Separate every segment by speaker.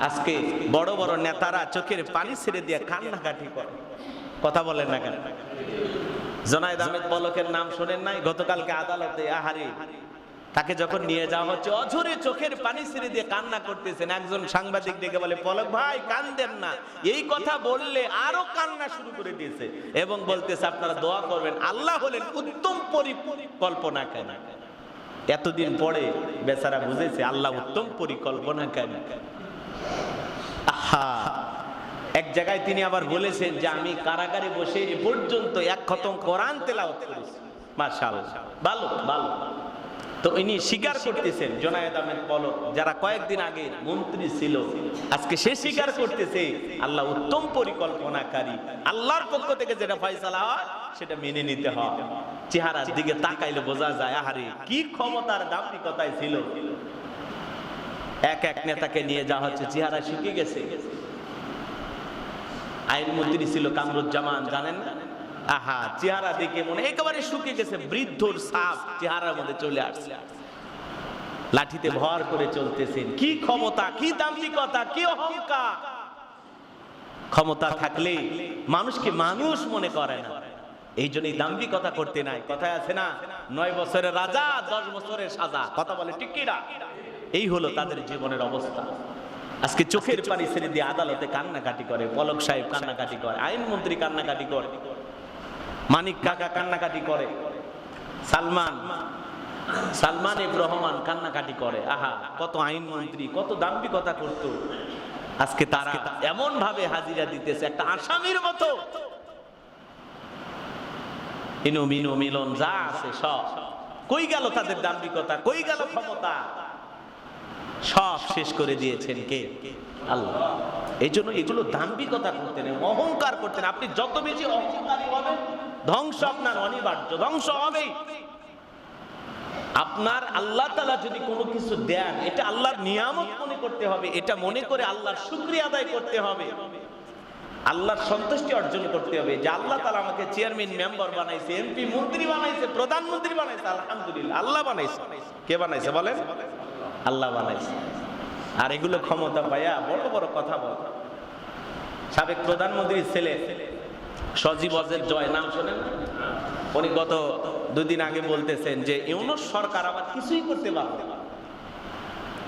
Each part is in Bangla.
Speaker 1: আজকে বড় বড় নেতারা চোখের পানি ছেড়ে দিয়ে কান্নাকাটি করে। কথা বলেন না কেন? জনায়দ আহমেদ পলকের নাম শোনেন নাই? গতকালকে আদালতে আহারে তাকে যখন নিয়ে যাওয়া হচ্ছে, অঝরে চোখের পানি ছেড়ে দিয়ে কান্না করতেছেন। একজন সাংবাদিক ডেকে বলে, পলক ভাই, কান্দেন না। এই কথা বললে আরও কান্না শুরু করে দিয়েছে। এবং বলতেছে, আপনারা দোয়া করবেন। আল্লাহ হলেন উত্তম পরিকল্পনা কেন? এতদিন পরে বেচারা বুঝেছে, আল্লাহ উত্তম পরিকল্পনা কেন? আহা। এক জায়গায় তিনি আবার বলেছেন যে আমি কারাগারে বসে এ পর্যন্ত এক খতম কোরআন তেলাওয়াত করেছি। ভালো ভালো। তো ইনি স্বীকার করতেছেন জোনায়েদ আহমেদ পলক যারা কয়েকদিন আগে মন্ত্রী ছিল আজকে সে স্বীকার করতেছে আল্লাহ উত্তম পরিকল্পনাকারী আল্লাহর পক্ষ থেকে যেটা ফয়সালা হয় সেটা মেনে নিতে হয়। চেহারার দিকে তাকাইলে বোঝা যায় আহারে কি ক্ষমতার দাম্পিকতায় ছিল। এক এক নেতাকে নিয়ে যাওয়া হচ্ছে, চেহারা শুকিয়ে গেছে। আইনমন্ত্রী ছিল কামরুজ্জামান, জানেন না? আহা, চেহারা দেখে মনে, একেবারে শুকিয়ে গেছে, বৃদ্ধর সাপ চেহারার মধ্যে চলে আসছে। লাঠিতে ভর করে চলতেছেন। কি ক্ষমতা, কি দাম্ভিকতা, কি অহংকার। ক্ষমতা থাকলে মানুষকে মানুষ মনে করে না। এই জন্যই দাম্ভিকতা করতে নাই। কথায় আছে না, নয় বছরের রাজা, দশ বছরের সাজা। কথা বলে কিনা এই হলো তাদের জীবনের অবস্থা। আজকে চোখের পানি ছেড়ে দিয়ে আদালতে কান্নাকাটি করে, পলক সাহেব কান্নাকাটি করে, আইনমন্ত্রী কান্নাকাটি করে, মানিক কাকা কান্নাকাটি করে, সালমান সালমান ইব রহমান কান্নাকাটি করে। আহা, কত আইনমন্ত্রী, কত দাম্ভিকতা করত। আজকে তারা এমন ভাবে হাজিরা দিতেছে, একটা আসামির মতো। ইনু মিনু মিলন যা আছে সব। কই গেল তাদের দাম্ভিকতা? কই গেল ক্ষমতা? সব শেষ করে দিয়েছেন কে? আল্লাহ। এই জন্য এগুলো দাম্ভিকতা করতেন অহংকার করতেন। আপনি যত বেশি অহংকারী হবেন, ধ্বংস আপনার অনিবার্য, ধ্বংস হবেই। আপনার আল্লাহ তালা যদি কোনো কিছু দেন, এটা আল্লাহর নিয়ামত মনে করতে হবে, এটা মনে করে আল্লাহর শুক্রিয়া আদায় করতে হবে। আল্লাহর সন্তুষ্টি অর্জন করতে হবে। যে আল্লাহ তালা আমাকে চেয়ারম্যান, মেম্বার বানাইছে, এমপি, মন্ত্রী বানাইছে, প্রধানমন্ত্রী বানাইছে, আলহামদুলিল্লাহ। আল্লাহ বানাইছে। কে বানাইছে বলেন? আল্লাহ বানাইছে। আর এগুলো ক্ষমতা পাইয়া বড় বড় কথা বল। সাবেক প্রধানমন্ত্রীর ছেলে, সজীব অজের জয়, নাম শোনেন? উনি গত দুদিন আগে বলতেছেন যে, ইউনুস সরকার আবার কিছুই করতে পারবে না।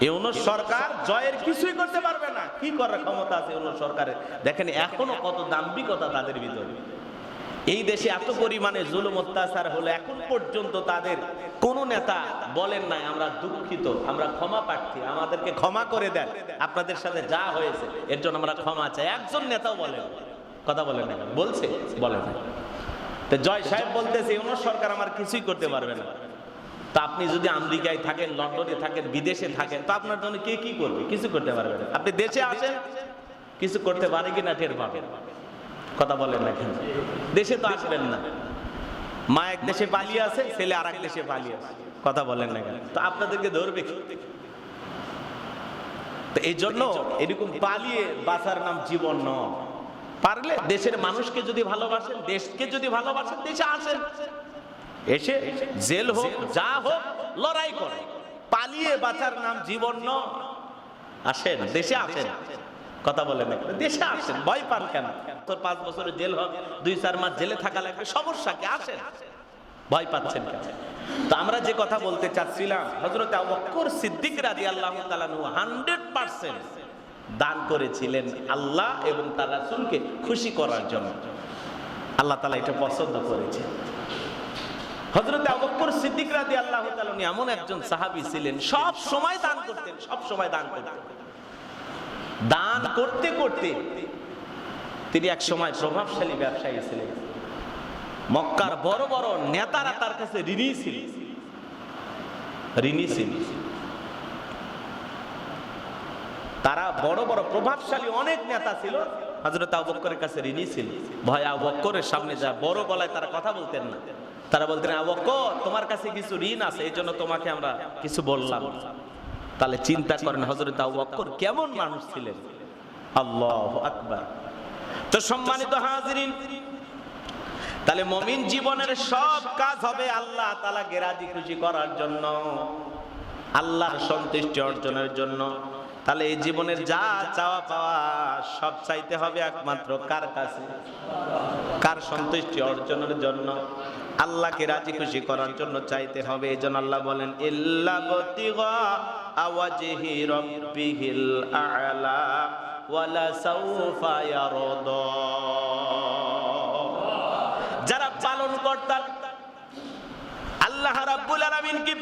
Speaker 1: ইউনুস সরকার জয়ের কিছুই করতে পারবে না। কি করার ক্ষমতা আছে ইউনুস সরকারের? দেখেন, এখনও কত দাম্ভিকতা তাদের ভিতরে। এই দেশে এত পরিমাণে জুলুম, অত্যাচার হলো, এখন পর্যন্ত তাদের কোন নেতা বলেন নাই, আমরা দুঃখিত, আমরা ক্ষমা প্রার্থী, আমাদেরকে ক্ষমা করে দেন, আপনাদের সাথে যা হয়েছে, এর জন্য আমরা ক্ষমা চাই। একজন নেতাও বলেন কথা বলেন বলছে? বলেন তো জয় সাহেব বলতেছে, ইউনুস সরকার আমার কিছুই করতে পারবে না। তা আপনি যদি আমেরিকায় থাকেন লন্ডনে থাকেন বিদেশে থাকেন তো আপনার জন্য কে কি করবে? কিছু করতে পারবে না। আপনি দেশে আসেন। কিছু করতে পারে কিনা টের পাবেন। কথা বলেন না কেন? দেশে তো আসবেন না। মা এক দেশে পালিয়ে আছে ছেলে আর এক দেশে পালিয়ে আছে কথা বলেন না কেন? তো আপনাদেরকে ধরবে কি? তো এই জন্য এরকম পালিয়ে বাঁচার নাম জীবন নয়। পারলে দেশের মানুষকে যদি ভালোবাসেন দেশকে যদি ভালোবাসেন দেশে আসেন। এসে জেল হোক, যা হোক, লড়াই করে। পালিয়ে বাঁচার নাম জীবন নয়। আসেন, দেশে আসেন। কথা বলেন দেশে আসেন, ভয় পান কেন? তোর পাঁচ বছরের জেল হোক দুই চার মাস জেলে থাকা লাগবে, সমস্যা কি? আসেন। ভয় পাচ্ছেন তো আমরা যে কথা বলতে চাচ্ছিলাম হজরত আবক্কর সিদ্দিক রাজি আল্লাহ হান্ড্রেড পার্সেন্ট দান করেছিলেন আল্লাহ এবং তার রাসূলকে খুশি করার জন্য। আল্লাহ তালা এটা পছন্দ করেছে হজরত আবক্কর সিদ্দিক রাজি আল্লাহ উনি এমন একজন সাহাবী ছিলেন, সব সময় দান করতেন, সব সময় দান করতেন। দান করতে করতে তিনি এক সময় প্রভাবশালী ব্যবসায়ী ছিলেন। মক্কার বড় বড় নেতারা তার কাছে ঋণী ছিল। ঋণী ছিল। তারা বড় বড় প্রভাবশালী অনেক নেতা ছিল হজরত আবক্করের কাছে ঋণী ছিল। ভয় আবক্করের সামনে যা বড় গলায় তারা কথা বলতেন না। তারা বলতেন আবক্কর তোমার কাছে কিছু ঋণ আছে, এই জন্য তোমাকে আমরা কিছু বললাম। তাহলে চিন্তা করেন হজরত আবক্কর কেমন মানুষ ছিলেন? আল্লাহ আকবার। তো সম্মানিত হাজিরিন, তাহলে মমিন জীবনের সব কাজ হবে আল্লাহ তালা গেরাজি খুশি করার জন্য, আল্লাহর সন্তুষ্টি অর্জনের জন্য। তাহলে এই জীবনের যা চাওয়া পাওয়া সব চাইতে হবে একমাত্র কার কাছে? কার সন্তুষ্টি অর্জনের জন্য? আল্লাহকে রাজি খুশি করার জন্য চাইতে হবে। এই জন্য আল্লাহ বলেন যারা পালন কর্তার আল্লাহ রাব্বুল আলামিনকে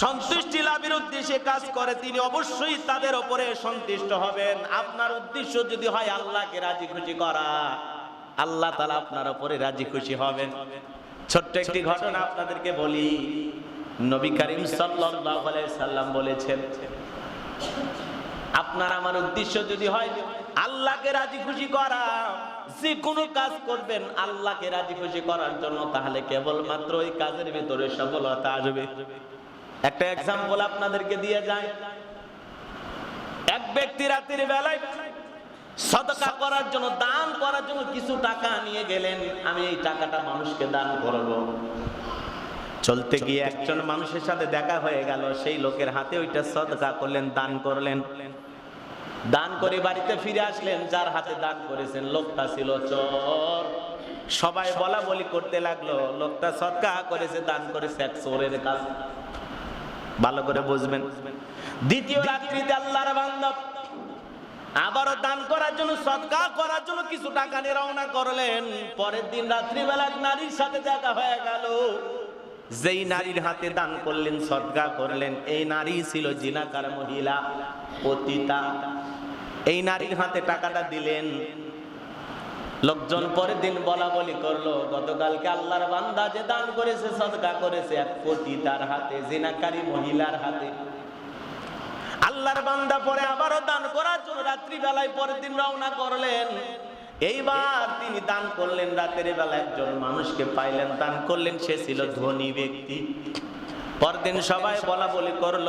Speaker 1: সন্তুষ্টি লাভের উদ্দেশ্যে কাজ করে, তিনি অবশ্যই তাদের ওপরে সন্তুষ্ট হবেন। আপনার উদ্দেশ্য যদি হয় আল্লাহকে রাজি খুশি করা, আল্লাহ তালা আপনার ওপরে রাজি খুশি হবেন। ছোট্ট একটি ঘটনা আপনাদেরকে বলি। নবী করিম আলাইহি সাল্লাম বলেছেন, আপনার আমার উদ্দেশ্য যদি হয় আল্লাহকে রাজি খুশি করা, যে কোনো কাজ করবেন আল্লাহকে রাজি খুশি করার জন্য, তাহলে কেবলমাত্র ওই কাজের ভিতরে সফলতা আসবে। একটা এক্সাম্পল আপনাদেরকে দিয়ে যায় এক ব্যক্তি রাতের বেলায় সদকা করার জন্য দান করার জন্য কিছু টাকা নিয়ে গেলেন আমি এই টাকাটা মানুষকে দান করব। চলতে গিয়ে একজন মানুষের সাথে দেখা হয়ে গেল সেই লোকের হাতে ওইটা সদকা করলেন দান করলেন। দান করে বাড়িতে ফিরে আসলেন যার হাতে দান করেছেন লোকটা ছিল চোর। সবাই বলা বলি করতে লাগল লোকটা সদকা করেছে দান করেছে এক চোরের কাজ ভালো করে বুঝবেন। দ্বিতীয় রাত্রিতে আল্লাহর বান্ধব আবারও দান করার জন্য, সৎকা করার জন্য কিছু টাকা নিয়ে রওনা করলেন। পরের দিন রাত্রিবেলা নারীর সাথে দেখা হয়ে গেল। যেই নারীর হাতে দান করলেন, সৎকা করলেন, এই নারী ছিল জিনাকার মহিলা, পতিতা। এই নারীর হাতে টাকাটা দিলেন। লোকজন পরের দিন বলা বলি করল, গতকালকে আল্লাহর বান্দা যে দান করেছে, সদকা করেছে, এক কোটি পতিতার হাতে, জিনাকারী মহিলার হাতে। আল্লাহর বান্দা পরে আবারও দান করার জন্য রাত্রি বেলায় পরের দিন রওনা করলেন। এইবার তিনি দান করলেন, রাতের বেলা একজন মানুষকে পাইলেন, দান করলেন, সে ছিল ধনী ব্যক্তি। পরদিন সবাই বলা বলি করল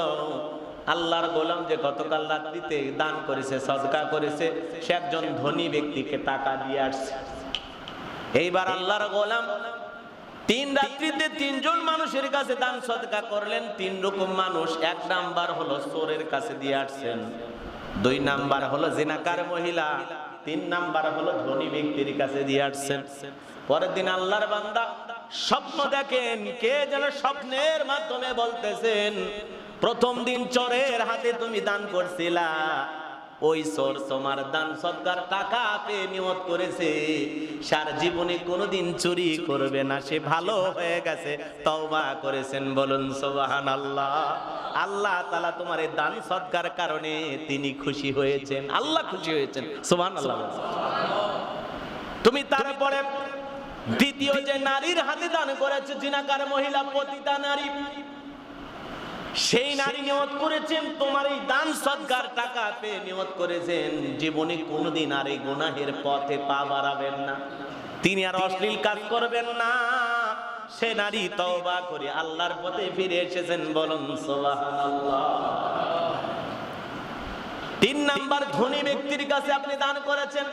Speaker 1: আল্লাহর গোলাম যে গতকাল রাত্রিতে দান করেছে, সদকা করেছে, সে একজন ধনী ব্যক্তিকে টাকা দিয়ে আসছে। এইবার আল্লাহর গোলাম তিন রাত্রিতে তিনজন মানুষের কাছে দান সদকা করলেন, তিন রকম মানুষ, এক নাম্বার হলো চোরের কাছে দিয়ে আসছেন, দুই নাম্বার হলো জিনাকার মহিলা, তিন নাম্বার হলো ধনী ব্যক্তির কাছে দিয়ে আসছেন। পরের দিন আল্লাহর বান্দা স্বপ্ন দেখেন, কে যেন স্বপ্নের মাধ্যমে বলতেছেন প্রথম দিন চোরের হাতে তুমি দান করছিলা। ওই চোর তোমার দান সৎকার টাকা পেয়ে নিয়ত করেছে। সার জীবনে কোনোদিন চুরি করবে না, সে ভালো হয়ে গেছে, তওবা করেছেন বলুন সোবাহান আল্লাহ আল্লাহ তালা তোমার এই দান সৎকার কারণে তিনি খুশি হয়েছেন। আল্লাহ খুশি হয়েছেন সোবাহান আল্লাহ তুমি তারপরে দ্বিতীয় যে নারীর হাতে দান করেছে, জিনাকার মহিলা, পতিতা নারী সেই নারী নিয়ত করেছেন, তোমার এই দান সৎকার টাকা পেয়ে নিয়ত করেছেন। জীবনে কোনোদিন আর এই গুনাহের পথে পা বাড়াবেন না। তিনি আর অশ্লীল কাজ করবেন না। সে নারী তওবা করে আল্লাহর পথে ফিরে এসেছেন বলুন, সুবহানাল্লাহ। তিন নাম্বার, ধনী ব্যক্তির কাছে আপনি দান করেছেন।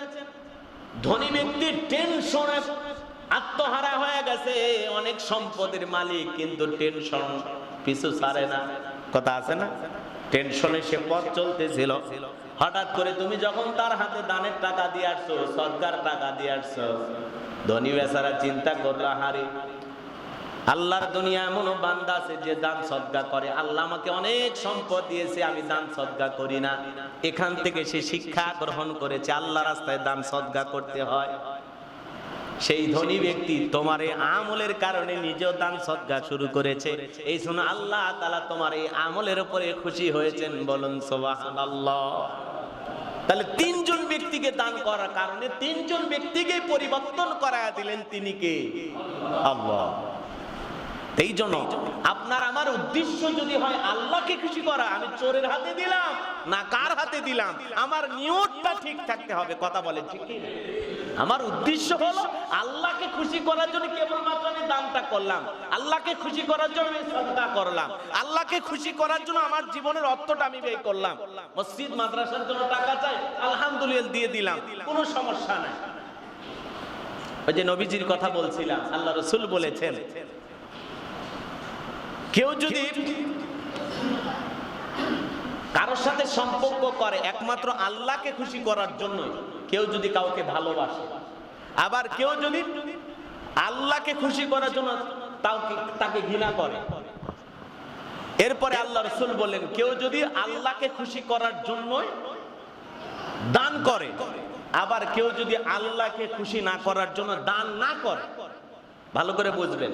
Speaker 1: ধনী ব্যক্তির টেনশনে আত্মহারা হয়ে গেছে। অনেক সম্পদের মালিক, কিন্তু টেনশন পিছু ছাড়ে না। কথা আছে না? টেনশনে সে পথ চলতেছিল। হঠাৎ করে তুমি যখন তার হাতে দানের টাকা দিয়ে আসছো সরকার টাকা দিয়ে আসছো, ধনী বেচারা চিন্তা করল হারে আল্লাহর দুনিয়া এমনও বান্দা আছে যে দান সদ্গা করে। আল্লাহ আমাকে অনেক সম্পদ দিয়েছে, আমি দান সদ্গা করি না। এখান থেকে সে শিক্ষা গ্রহণ করেছে, আল্লাহ রাস্তায় দান সদ্গা করতে হয়। সেই ধনী ব্যক্তি তোমার এই আমলের কারণে নিজেও দান সদ্গা শুরু করেছে। এই শুনে আল্লাহ তালা তোমার এই আমলের উপরে খুশি হয়েছেন বলুন আল্লাহ তাহলে তিনজন ব্যক্তিকে দান করার কারণে তিনজন ব্যক্তিকে পরিবর্তন করা দিলেন তিনি কে? আল্লাহ। এই জন্য আপনার আমার উদ্দেশ্য যদি হয় আল্লাহকে খুশি করা, আমি চোরের হাতে দিলাম না কার হাতে দিলাম? আমার নিয়তটা ঠিক থাকতে হবে। কথা বলেন ঠিক? আমার উদ্দেশ্য হলো আল্লাহকে খুশি করার জন্য কেবলমাত্র আমি দানটা করলাম। আল্লাহকে খুশি করার জন্য আমি সদকা করলাম। আল্লাহকে খুশি করার জন্য আমার জীবনের অর্থটা আমি ব্যয় করলাম। মসজিদ, মাদ্রাসার জন্য টাকা চাই, আলহামদুলিল্লাহ দিয়ে দিলাম। কোনো সমস্যা নাই। ওই যে নবীজির কথা বলছিলাম, আল্লাহ রসুল বলেছেন, কেউ যদি কারোর সাথে সম্পর্ক করে একমাত্র আল্লাহকে খুশি করার জন্য কেউ যদি কাউকে ভালোবাসে। আবার কেউ যদি আল্লাহকে খুশি করার জন্য তাকে ঘৃণা করে। এরপরে আল্লাহ রসুল বললেন, কেউ যদি আল্লাহকে খুশি করার জন্যই দান করে, আবার কেউ যদি আল্লাহকে খুশি না করার জন্য দান না করে ভালো করে বুঝবেন।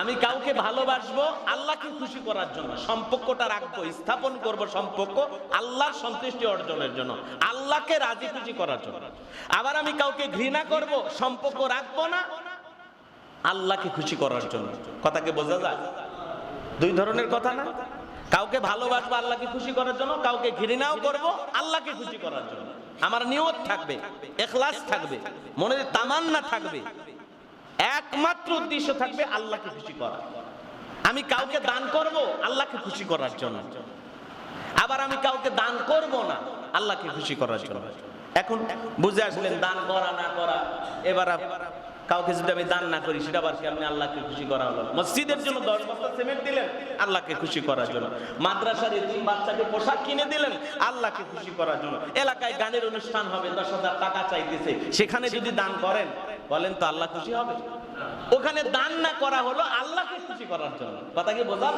Speaker 1: আমি কাউকে ভালোবাসবো, আল্লাহকে খুশি করার জন্য, সম্পর্কটা রাখব, স্থাপন করব সম্পর্ক আল্লাহর সন্তুষ্টি অর্জনের জন্য, আল্লাহকে রাজি খুশি করার জন্য। আবার আমি কাউকে ঘৃণা করব, সম্পর্ক রাখব না, আল্লাহকে খুশি করার জন্য। কথাকে বোঝা যায়? দুই ধরনের কথা না? কাউকে ভালোবাসবো, আল্লাহকে খুশি করার জন্য, কাউকে ঘৃণাও করব, আল্লাহকে খুশি করার জন্য। আমার নিয়ত থাকবে, এখলাস থাকবে, মনের তামান্না থাকবে। একমাত্র উদ্দেশ্য থাকবে আল্লাহকে খুশি করা। আমি কাউকে দান করব আল্লাহকে খুশি করার জন্য। আবার আমি কাউকে দান করব না আল্লাহকে খুশি করার জন্য। এখন বুঝে আসলেন, দান করা না করা, এবার কাউকে যদি আমি দান না করি, সেটা আবার কেমনি আল্লাহকে খুশি করা হলো? মসজিদের জন্য দশ বস্তা সিমেন্ট দিলেন, আল্লাহকে খুশি করার জন্য। মাদ্রাসার তিন বাচ্চাকে পোশাক কিনে দিলেন, আল্লাহকে খুশি করার জন্য। এলাকায় গানের অনুষ্ঠান হবে, দশ হাজার টাকা চাইতেছে। সেখানে যদি দান করেন বলেন তো আল্লাহ খুশি হবে? ওখানে দান না করা হলো আল্লাহকে খুশি করার জন্য। কথা কি বোঝা